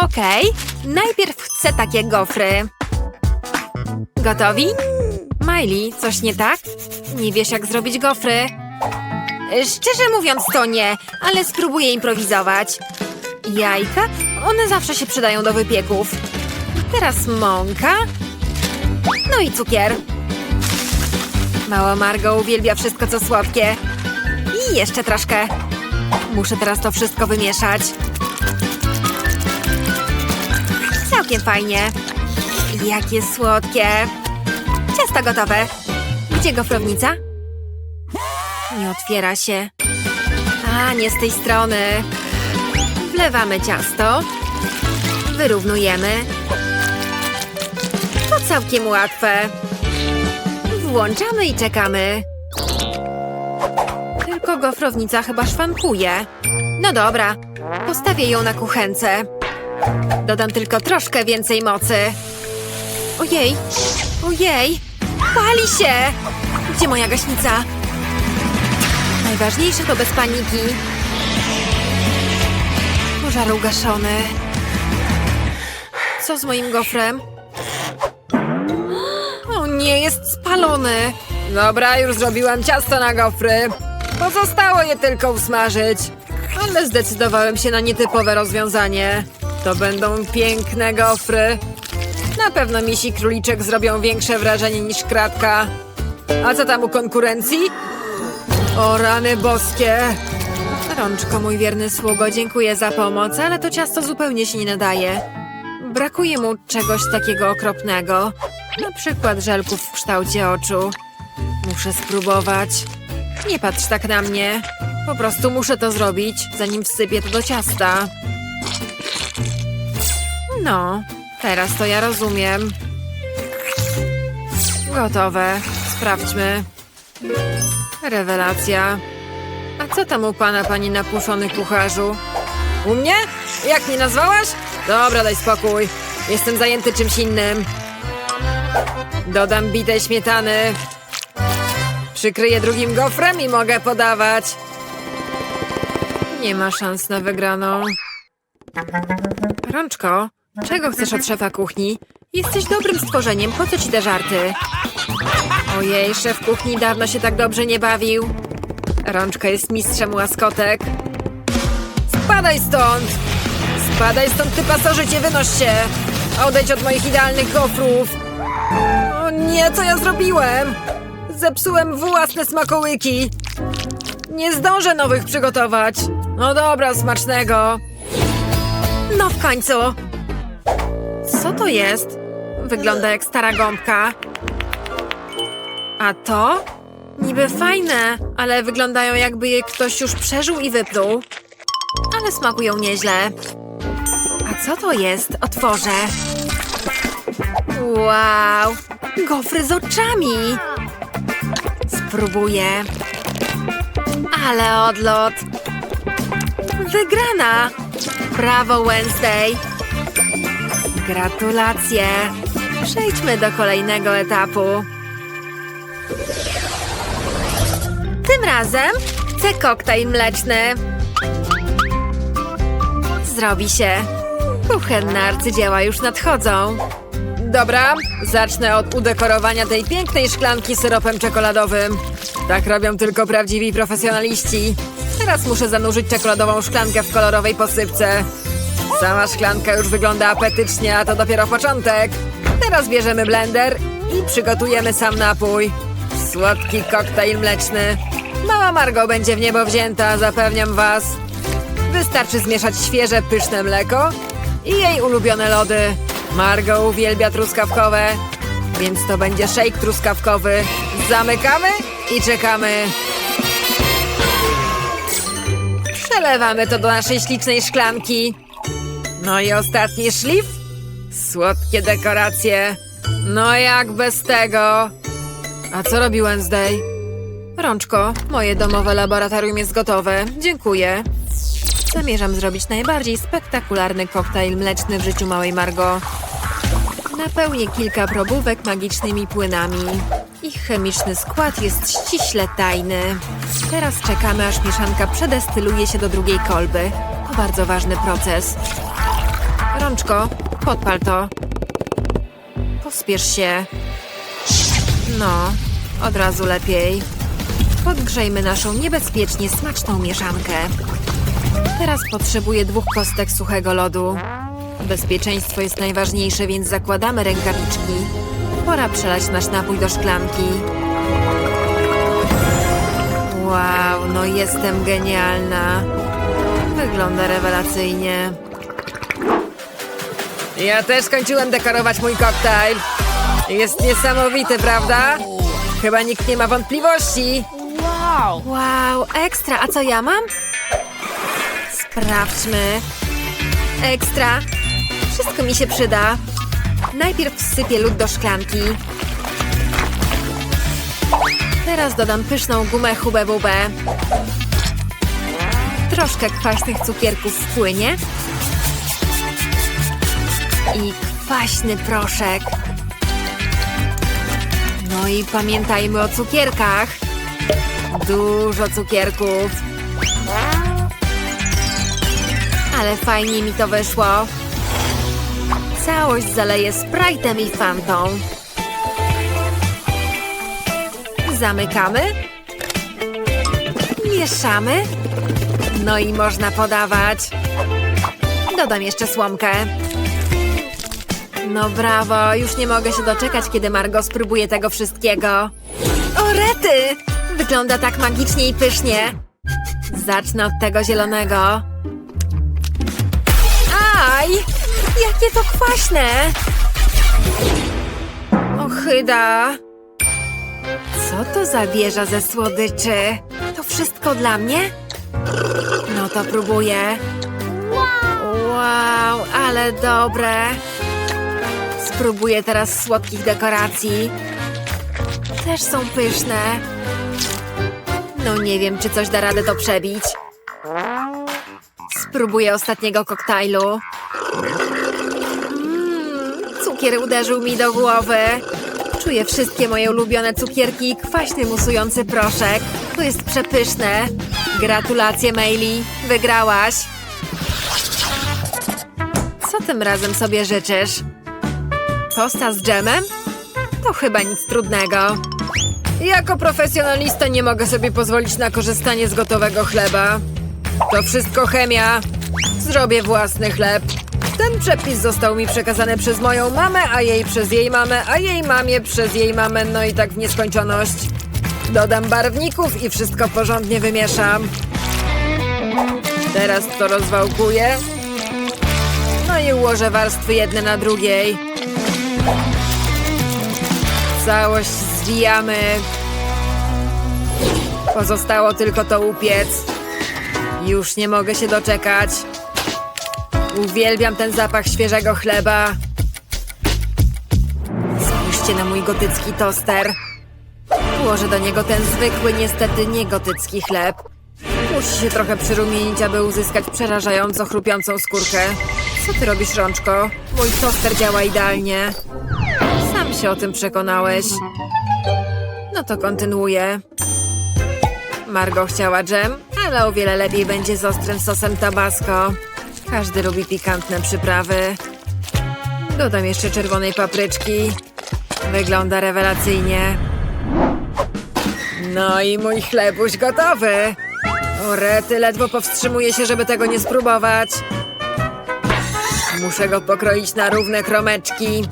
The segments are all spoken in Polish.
Okej, najpierw chcę takie gofry. Gotowi? Miley, coś nie tak? Nie wiesz, jak zrobić gofry? Szczerze mówiąc, to nie, ale spróbuję improwizować. Jajka? One zawsze się przydają do wypieków. Teraz mąka. No i cukier. Mała Margo uwielbia wszystko, co słodkie. I jeszcze troszkę. Muszę teraz to wszystko wymieszać. Całkiem fajnie. Jakie słodkie. Ciasto gotowe. Gdzie gofrownica? Nie otwiera się. A, nie z tej strony. Wlewamy ciasto. Wyrównujemy. To całkiem łatwe. Włączamy i czekamy. Tylko gofrownica chyba szwankuje. No dobra, postawię ją na kuchence. Dodam tylko troszkę więcej mocy. Ojej, ojej, pali się! Gdzie moja gaśnica? Najważniejsze to bez paniki. Pożar ugaszony. Co z moim gofrem? O nie, jest spalony. Dobra, już zrobiłam ciasto na gofry. Pozostało je tylko usmażyć. Ale zdecydowałem się na nietypowe rozwiązanie. To będą piękne gofry. Na pewno misi króliczek zrobią większe wrażenie niż kratka. A co tam u konkurencji? O rany boskie! Rączko, mój wierny sługo, dziękuję za pomoc, ale to ciasto zupełnie się nie nadaje. Brakuje mu czegoś takiego okropnego. Na przykład żelków w kształcie oczu. Muszę spróbować. Nie patrz tak na mnie. Po prostu muszę to zrobić, zanim wsypię to do ciasta. No, teraz to ja rozumiem. Gotowe. Sprawdźmy. Rewelacja. A co tam u pana, pani napuszony kucharzu? U mnie? Jak mnie nazwałaś? Dobra, daj spokój. Jestem zajęty czymś innym. Dodam bitej śmietany. Przykryję drugim gofrem i mogę podawać. Nie ma szans na wygraną. Rączko, czego chcesz od szefa kuchni? Jesteś dobrym stworzeniem, po co ci te żarty? Ojej, szef kuchni dawno się tak dobrze nie bawił. Rączka jest mistrzem łaskotek. Spadaj stąd! Spadaj stąd, ty pasożycie, wynoś się! Odejdź od moich idealnych gofrów! O nie, co ja zrobiłem? Zepsułem własne smakołyki! Nie zdążę nowych przygotować! No dobra, smacznego! No w końcu! Co to jest? Wygląda jak stara gąbka. A to? Niby fajne, ale wyglądają jakby je ktoś już przeżył i wypluł. Ale smakują nieźle. A co to jest? Otworzę. Wow! Gofry z oczami! Spróbuję. Ale odlot! Wygrana! Brawo, Wednesday! Gratulacje! Przejdźmy do kolejnego etapu. Tym razem chcę koktajl mleczny. Zrobi się. Kuchenne arcydzieła już nadchodzą. Dobra, zacznę od udekorowania tej pięknej szklanki syropem czekoladowym. Tak robią tylko prawdziwi profesjonaliści. Teraz muszę zanurzyć czekoladową szklankę w kolorowej posypce. Sama szklanka już wygląda apetycznie, a to dopiero początek. Teraz bierzemy blender i przygotujemy sam napój. Słodki koktajl mleczny. Mała Margo będzie w niebo wzięta, zapewniam was. Wystarczy zmieszać świeże, pyszne mleko i jej ulubione lody. Margo uwielbia truskawkowe, więc to będzie szejk truskawkowy. Zamykamy i czekamy. Przelewamy to do naszej ślicznej szklanki. No i ostatni szlif. Słodkie dekoracje. No jak bez tego? A co robi Wednesday? Rączko, moje domowe laboratorium jest gotowe. Dziękuję. Zamierzam zrobić najbardziej spektakularny koktajl mleczny w życiu małej Margo. Napełnię kilka probówek magicznymi płynami. Ich chemiczny skład jest ściśle tajny. Teraz czekamy, aż mieszanka przedestyluje się do drugiej kolby. To bardzo ważny proces. Rączko, podpal to. Pospiesz się. No, od razu lepiej. Podgrzejmy naszą niebezpiecznie smaczną mieszankę. Teraz potrzebuję dwóch kostek suchego lodu. Bezpieczeństwo jest najważniejsze, więc zakładamy rękawiczki. Pora przelać nasz napój do szklanki. Wow, no jestem genialna. Wygląda rewelacyjnie. Ja też skończyłem dekorować mój koktajl. Jest niesamowity, prawda? Chyba nikt nie ma wątpliwości. Wow! Wow, ekstra. A co ja mam? Sprawdźmy. Ekstra. Wszystko mi się przyda. Najpierw wsypię lód do szklanki. Teraz dodam pyszną gumę Hubę. Troszkę kwaśnych cukierków wpłynie. I kwaśny proszek. No i pamiętajmy o cukierkach. Dużo cukierków. Ale fajnie mi to wyszło. Całość zaleję Sprite'em i Fantą. Zamykamy. Mieszamy. No i można podawać. Dodam jeszcze słomkę. No brawo, już nie mogę się doczekać, kiedy Margo spróbuje tego wszystkiego. O rety! Wygląda tak magicznie i pysznie. Zacznę od tego zielonego. Aj! Jakie to kwaśne! Ochyda! Co to za wieża ze słodyczy? To wszystko dla mnie? No to próbuję. Wow, ale dobre. Spróbuję teraz słodkich dekoracji. Też są pyszne. No nie wiem, czy coś da radę to przebić. Spróbuję ostatniego koktajlu. Cukier uderzył mi do głowy. Czuję wszystkie moje ulubione cukierki i kwaśny musujący proszek. To jest przepyszne. Gratulacje, Maili. Wygrałaś. Co tym razem sobie życzysz? Tosta z dżemem? To chyba nic trudnego. Jako profesjonalista nie mogę sobie pozwolić na korzystanie z gotowego chleba. To wszystko chemia. Zrobię własny chleb. Ten przepis został mi przekazany przez moją mamę, a jej przez jej mamę, a jej mamie przez jej mamę, no i tak w nieskończoność. Dodam barwników i wszystko porządnie wymieszam. Teraz to rozwałkuję. No i ułożę warstwy jedne na drugiej. Całość zwijamy. Pozostało tylko to upiec. Już nie mogę się doczekać. Uwielbiam ten zapach świeżego chleba. Spójrzcie na mój gotycki toster. Włożę do niego ten zwykły, niestety niegotycki chleb. Musi się trochę przyrumienić, aby uzyskać przerażająco chrupiącą skórkę. Co ty robisz, Rączko? Mój toster działa idealnie. Sam się o tym przekonałeś. No to kontynuuję. Margo chciała dżem, ale o wiele lepiej będzie z ostrym sosem tabasco. Każdy lubi pikantne przyprawy. Dodam jeszcze czerwonej papryczki. Wygląda rewelacyjnie. No i mój chlebuś gotowy. O rety, ledwo powstrzymuję się, żeby tego nie spróbować. Muszę go pokroić na równe kromeczki.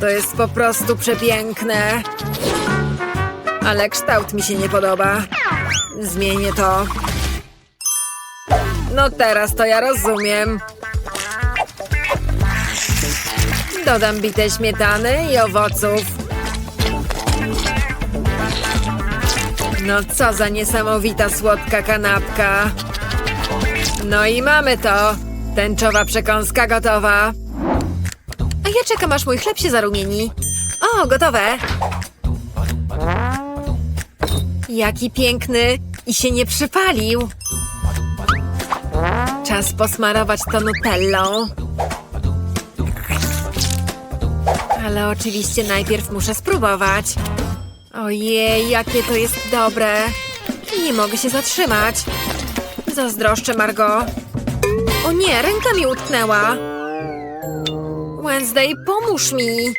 To jest po prostu przepiękne. Ale kształt mi się nie podoba. Zmienię to. No teraz to ja rozumiem. Dodam bite śmietany i owoców. No co za niesamowita słodka kanapka. No i mamy to. Tęczowa przekąska gotowa. A ja czekam, aż mój chleb się zarumieni. O, gotowe. Jaki piękny i się nie przypalił. Czas posmarować to nutellą. Ale oczywiście najpierw muszę spróbować. Ojej, jakie to jest dobre. Nie mogę się zatrzymać. Zazdroszczę, Margo. O nie, ręka mi utknęła. Wednesday, pomóż mi.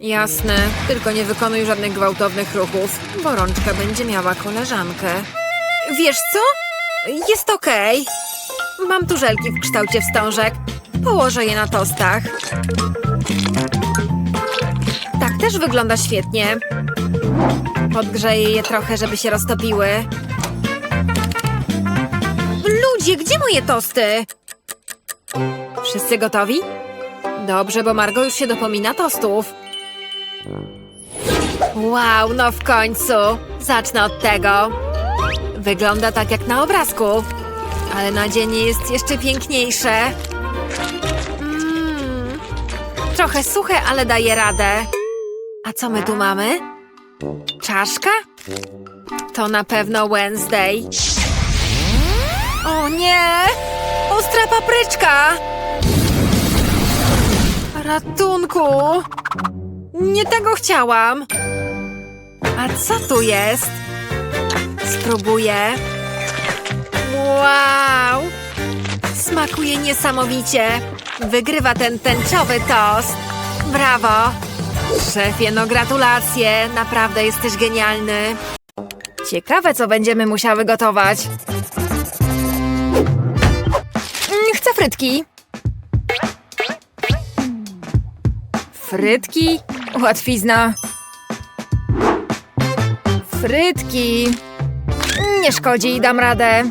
Jasne, tylko nie wykonuj żadnych gwałtownych ruchów, bo rączka będzie miała koleżankę. Wiesz co? Jest okej. Mam tu żelki w kształcie wstążek. Położę je na tostach. Tak też wygląda świetnie. Podgrzeję je trochę, żeby się roztopiły. Ludzie, gdzie moje tosty? Wszyscy gotowi? Dobrze, bo Margo już się dopomina tostów. Wow, no w końcu. Zacznę od tego. Wygląda tak jak na obrazku. Ale nadzienie jest jeszcze piękniejsze. Mm, trochę suche, ale daje radę. A co my tu mamy? Czaszka? To na pewno Wednesday. O nie! Ostra papryczka! Ratunku! Nie tego chciałam! A co tu jest? Spróbuję. Wow! Smakuje niesamowicie. Wygrywa ten tęczowy tost. Brawo! Szefie, no gratulacje. Naprawdę jesteś genialny. Ciekawe, co będziemy musiały gotować. Mm, Chcę frytki. Frytki? Łatwizna. Frytki. Nie szkodzi, dam radę.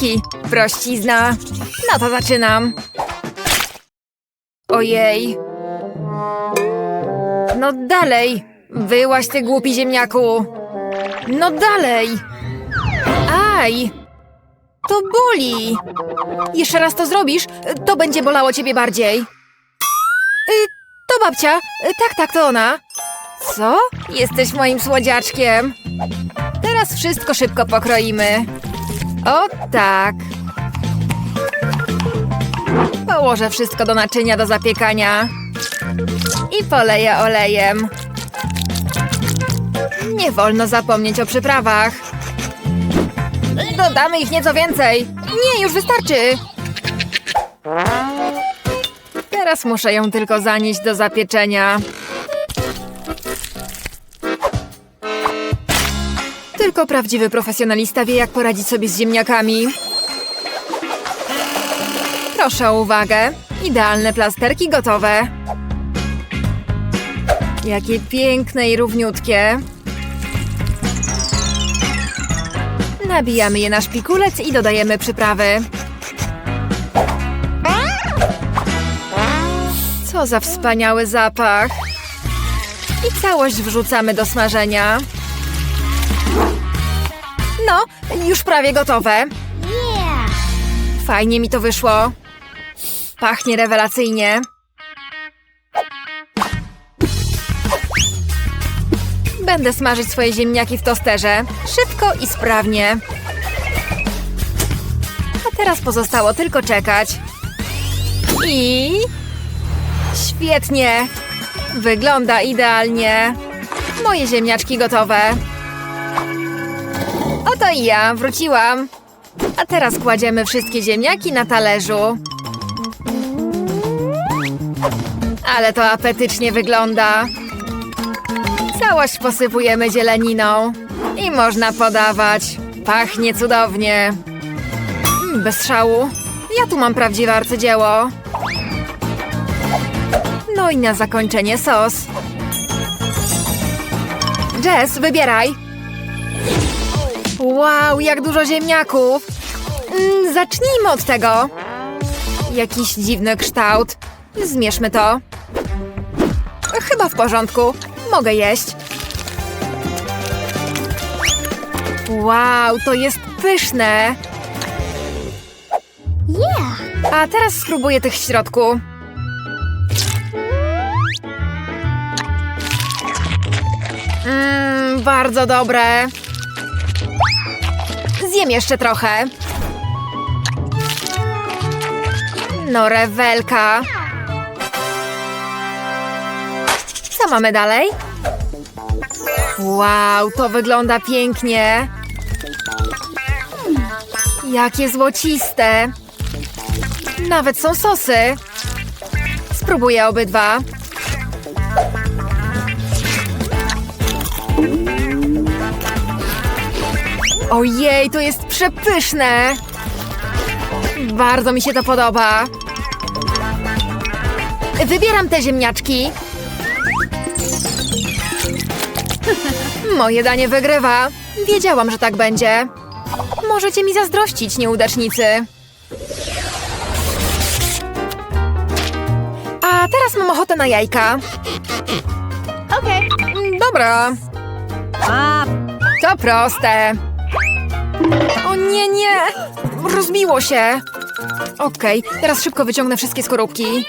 Frytki. Prościzna. No to zaczynam. Ojej. No dalej. Wyłaś ty głupi ziemniaku. No dalej. Aj. To boli. Jeszcze raz to zrobisz, to będzie bolało ciebie bardziej. Y, to babcia. Y, tak, tak, to ona. Co? Jesteś moim słodziaczkiem. Teraz wszystko szybko pokroimy. O tak. Położę wszystko do naczynia do zapiekania. I poleję olejem. Nie wolno zapomnieć o przyprawach. Dodamy ich nieco więcej. Nie, już wystarczy. Teraz muszę ją tylko zanieść do zapieczenia. Tylko prawdziwy profesjonalista wie, jak poradzić sobie z ziemniakami. Proszę o uwagę. Idealne plasterki gotowe. Jakie piękne i równiutkie. Nabijamy je na szpikulec i dodajemy przyprawy. Co za wspaniały zapach. I całość wrzucamy do smażenia. No, już prawie gotowe. Fajnie mi to wyszło. Pachnie rewelacyjnie. Będę smażyć swoje ziemniaki w tosterze. Szybko i sprawnie. A teraz pozostało tylko czekać. I... Świetnie! Wygląda idealnie. Moje ziemniaczki gotowe. Oto i ja, wróciłam. A teraz kładziemy wszystkie ziemniaki na talerzu. Ale to apetycznie wygląda. Całość posypujemy zieleniną. I można podawać. Pachnie cudownie. Mm, bez szału. Ja tu mam prawdziwe arcydzieło. No i na zakończenie sos. Jess, wybieraj. Wow, jak dużo ziemniaków. Mm, zacznijmy od tego. Jakiś dziwny kształt. Zmierzmy to. Chyba w porządku. Mogę jeść. Wow, to jest pyszne. A teraz spróbuję tych w środku. Mmm, bardzo dobre. Zjem jeszcze trochę. No, rewelka. Co mamy dalej? Wow, to wygląda pięknie. Jakie złociste. Nawet są sosy. Spróbuję obydwa. Ojej, to jest przepyszne! Bardzo mi się to podoba. Wybieram te ziemniaczki. Moje danie wygrywa. Wiedziałam, że tak będzie. Możecie mi zazdrościć, nieudacznicy. A teraz mam ochotę na jajka. Okay. Mm, Dobra, to proste. O nie, nie! Rozbiło się. Okej, teraz szybko wyciągnę wszystkie skorupki.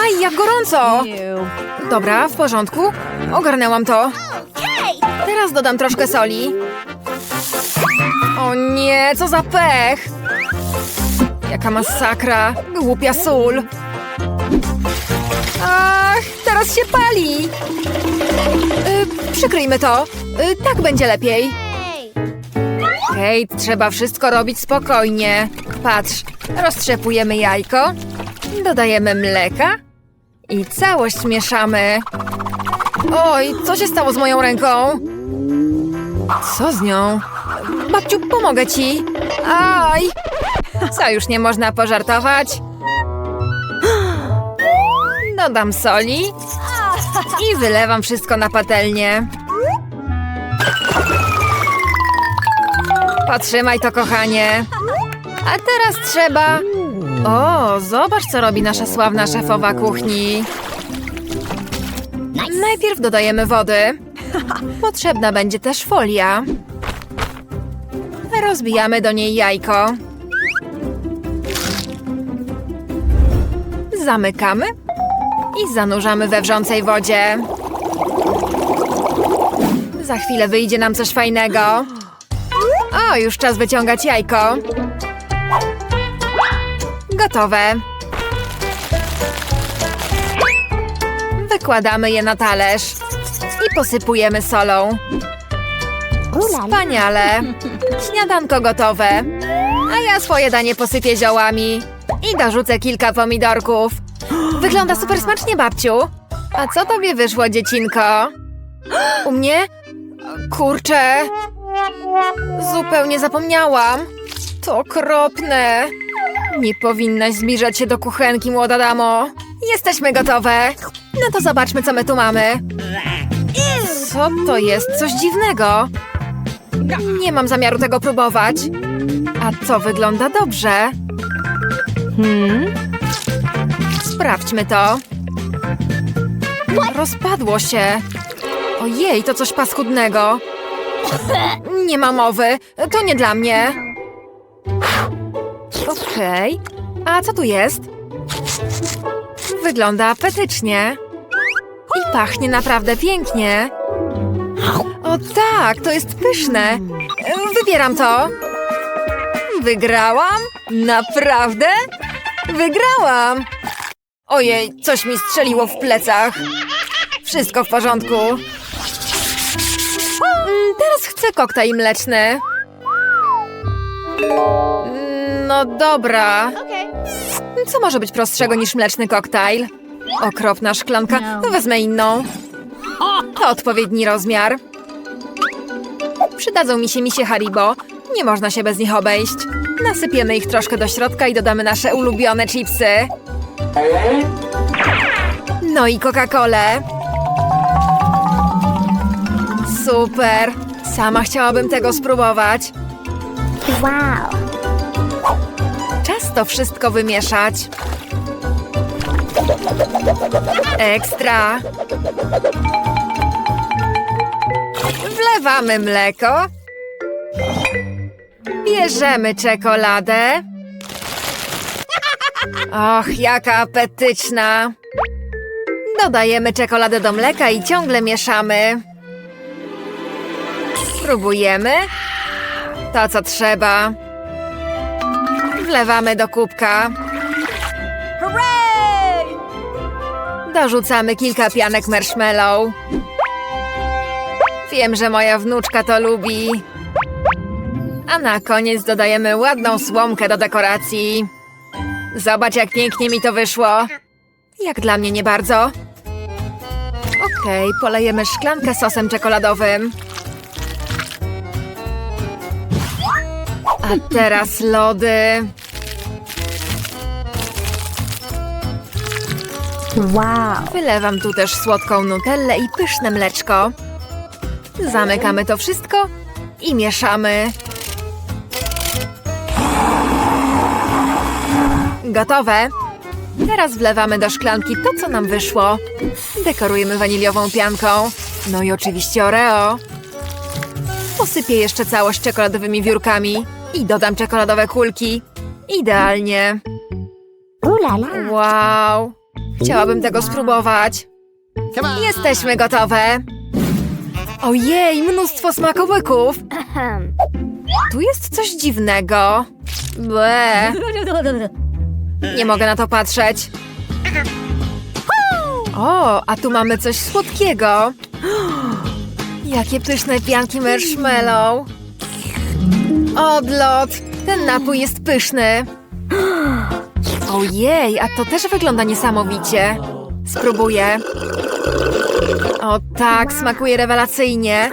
Aj, jak gorąco! Dobra, w porządku. Ogarnęłam to. Teraz dodam troszkę soli. O nie, co za pech! Jaka masakra! Głupia sól! Ach, teraz się pali! Y, przykryjmy to. Y, tak będzie lepiej. Kate, trzeba wszystko robić spokojnie. Patrz, roztrzepujemy jajko, dodajemy mleka i całość mieszamy. Oj, co się stało z moją ręką? Co z nią? Babciu, pomogę ci. Aj! Co, już nie można pożartować? Dodam soli i wylewam wszystko na patelnię. Potrzymaj to, kochanie. A teraz trzeba... O, zobacz, co robi nasza sławna szefowa kuchni. Najpierw dodajemy wody. Potrzebna będzie też folia. Rozbijamy do niej jajko. Zamykamy i zanurzamy we wrzącej wodzie. Za chwilę wyjdzie nam coś fajnego. O, już czas wyciągać jajko. Gotowe. Wykładamy je na talerz i posypujemy solą. Wspaniale. Śniadanko gotowe. A ja swoje danie posypię ziołami. I dorzucę kilka pomidorków. Wygląda super smacznie, babciu. A co tobie wyszło, dziecinko? U mnie? Kurczę. Zupełnie zapomniałam. To okropne. Nie powinnaś zbliżać się do kuchenki, młoda damo. Jesteśmy gotowe. No to zobaczmy, co my tu mamy. Co to jest? Coś dziwnego. Nie mam zamiaru tego próbować. A to wygląda dobrze. Hmm? Sprawdźmy to. Rozpadło się. Ojej, to coś paskudnego. Nie ma mowy. To nie dla mnie. Okej. A co tu jest? Wygląda apetycznie. I pachnie naprawdę pięknie. O tak, to jest pyszne. Wybieram to. Wygrałam? Naprawdę? Wygrałam! Ojej, coś mi strzeliło w plecach. Wszystko w porządku. Teraz chcę koktajl mleczny. Mm, No dobra. Co może być prostszego niż mleczny koktajl? Okropna szklanka. No. Wezmę inną. To odpowiedni rozmiar. Przydadzą mi się misie Haribo. Nie można się bez nich obejść. Nasypiemy ich troszkę do środka i dodamy nasze ulubione chipsy. No i Coca-Colę. Super. Sama chciałabym tego spróbować. Wow. Czas to wszystko wymieszać. Ekstra. Wlewamy mleko. Bierzemy czekoladę. Och, jaka apetyczna. Dodajemy czekoladę do mleka i ciągle mieszamy. Spróbujemy. To, co trzeba. Wlewamy do kubka. Hooray! Dorzucamy kilka pianek marshmallow. Wiem, że moja wnuczka to lubi. A na koniec dodajemy ładną słomkę do dekoracji. Zobacz, jak pięknie mi to wyszło. Jak dla mnie nie bardzo. Okej, polejemy szklankę sosem czekoladowym. A teraz lody. Wow. Wylewam tu też słodką nutellę i pyszne mleczko. Zamykamy to wszystko i mieszamy. Gotowe. Teraz wlewamy do szklanki to, co nam wyszło. Dekorujemy waniliową pianką. No i oczywiście Oreo. Posypię jeszcze całość czekoladowymi wiórkami i dodam czekoladowe kulki. Idealnie. Wow! Chciałabym tego spróbować. Jesteśmy gotowe. Ojej, mnóstwo smakołyków. Tu jest coś dziwnego. Ble, nie mogę na to patrzeć. O, a tu mamy coś słodkiego. Jakie pyszne pianki marshmallow. Odlot. Ten napój jest pyszny. Ojej, a to też wygląda niesamowicie. Spróbuję. O tak, smakuje rewelacyjnie.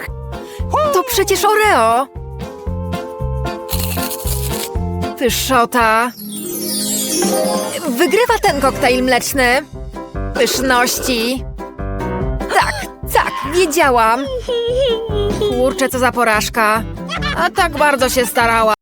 To przecież Oreo. Pyszota. Wygrywa ten koktajl mleczny. Pyszności. Tak, tak, wiedziałam. Kurczę, co za porażka. A tak bardzo się starałam.